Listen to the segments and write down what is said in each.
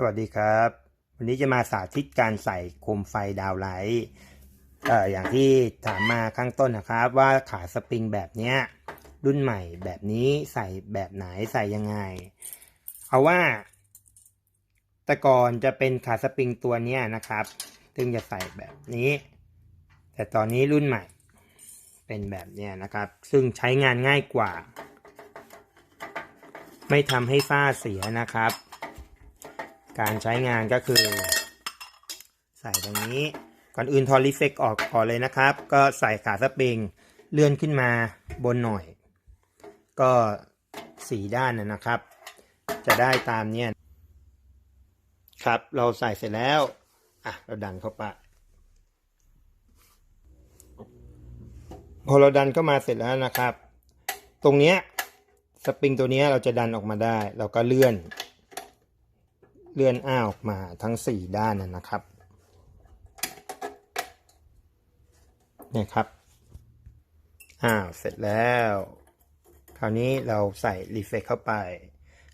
สวัสดีครับ วันนี้จะมาสาธิตการใส่โคมไฟดาวไลท์เอ่ออย่างที่ถามมาข้างต้นนะครับ ว่าขาสปริงแบบเนี้ยรุ่นใหม่แบบนี้ใส่แบบไหนใส่ยังไง เอาว่า แต่ก่อนจะเป็นขาสปริงตัวเนี้ยนะครับ ซึ่งจะใส่แบบนี้ แต่ตอนนี้รุ่นใหม่ เป็นแบบเนี้ยนะครับ ซึ่งใช้งานง่ายกว่า ไม่ทำให้ฝ้าเสียนะครับ การใช้งานก็คือ ใส่ตรงนี้ ก่อนอื่นทอริเฟกออกก่อนเลยนะครับ ก็ใส่ขาสปริงเลื่อนขึ้นมาบนหน่อย ก็สีด้านนะครับ จะได้ตามเนี้ยครับเราใส่เสร็จแล้วอะเราดันเข้าไปพอเราดันเข้ามาเสร็จแล้วนะครับ ตรงเนี้ยสปริงตัวเนี้ยเราจะดันออกมาได้ เราก็เลื่อน เลื่อนอ้าออกมาทั้งสี่ด้านนะนะครับนี่ครับอ้าวเสร็จแล้ว คราวนี้เราใส่รีเฟกเข้าไป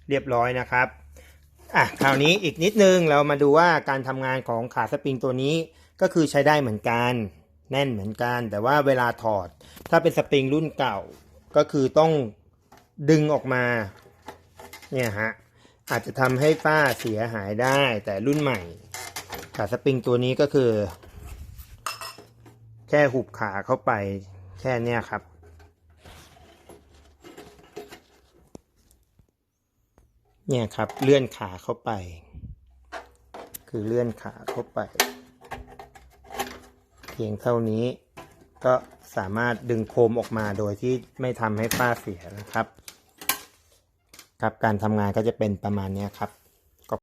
เรียบร้อยนะครับอะคราวนี้อีกนิดนึงเรามาดูว่าการทำงานของขาสปริงตัวนี้ก็คือใช้ได้เหมือนกัน แน่นเหมือนกัน แต่ว่าเวลาถอด ถ้าเป็นสปริงรุ่นเก่าก็คือต้องดึงออกมาเนี่ยฮะ อาจจะทำให้ฝ้าเสียหายได้ แต่รุ่นใหม่ ขาสปริงตัวนี้ก็คือ แค่หุบขาเข้าไปแค่เนี้ยครับ เนี่ยครับเลื่อนขาเข้าไป คือเลื่อนขาเข้าไป เพียงเท่านี้ก็สามารถดึงโคมออกมาโดยที่ไม่ทำให้ฝ้าเสียนะครับ ครับการทำงานก็จะเป็นประมาณนี้ครับ